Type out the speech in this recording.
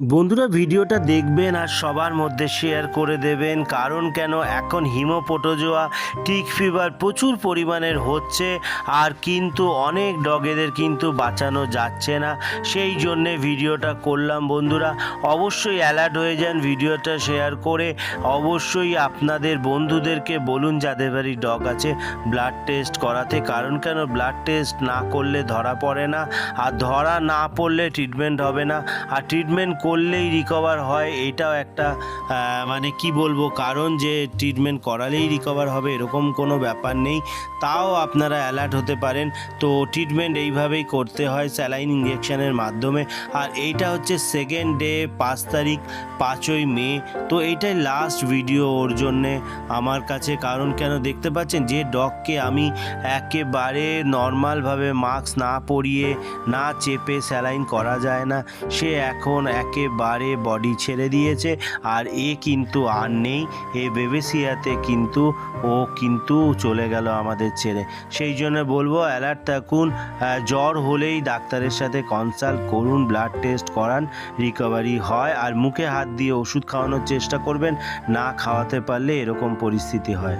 বন্ধুরা ভিডিওটা দেখবেন আর সবার মধ্যে শেয়ার করে দেবেন, কারণ কেন এখন হিমোপোটোজোয়া টিক ফিভার প্রচুর পরিমাণের হচ্ছে আর কিন্তু অনেক ডগেদের কিন্তু বাঁচানো যাচ্ছে না। সেই জন্যে ভিডিওটা করলাম বন্ধুরা। অবশ্যই অ্যালার্ট হয়ে যান ভিডিওটা শেয়ার করে। অবশ্যই আপনাদের বন্ধুদেরকে বলুন যাদের বাড়ি ডগ আছে ব্লাড টেস্ট করাতে। কারণ কেন ব্লাড টেস্ট না করলে ধরা পড়ে না, আর ধরা না পড়লে ট্রিটমেন্ট হবে না। আর ট্রিটমেন্ট করলেই রিকভার হয়, এটাও একটা মানে কি বলব, কারণ যে ট্রিটমেন্ট করালেই রিকভার হবে, এরকম কোনো ব্যাপার নেই। তাও আপনারা অ্যালার্ট হতে পারেন। তো ট্রিটমেন্ট এইভাবেই করতে হয় স্যালাইন ইঞ্জেকশনের মাধ্যমে। আর এইটা হচ্ছে সেকেন্ড ডে পাঁচ তারিখ, পাঁচই মে। তো এইটাই লাস্ট ভিডিও ওর জন্যে আমার কাছে। কারণ কেন দেখতে পাচ্ছেন, যে ডগকে আমি একেবারে নর্মালভাবে মাস্ক না পরিয়ে, না চেপে স্যালাইন করা যায় না। সে এখন একেবারে বডি ছেড়ে দিয়েছে। আর এ কিন্তু আর নেই। এ বেবেসিয়াতে কিন্তু ও কিন্তু চলে গেল আমাদের ছেড়ে। সেই জন্য বলব অ্যালার্ট থাকুন। জ্বর হলেই ডাক্তারের সাথে কনসাল্ট করুন ব্লাড টেস্ট করান রিকভারি হয়। আর মুখে হাত দিয়ে ওষুধ খাওয়ানোর চেষ্টা করবেন। না খাওয়াতে পারলে এরকম পরিস্থিতি হয়।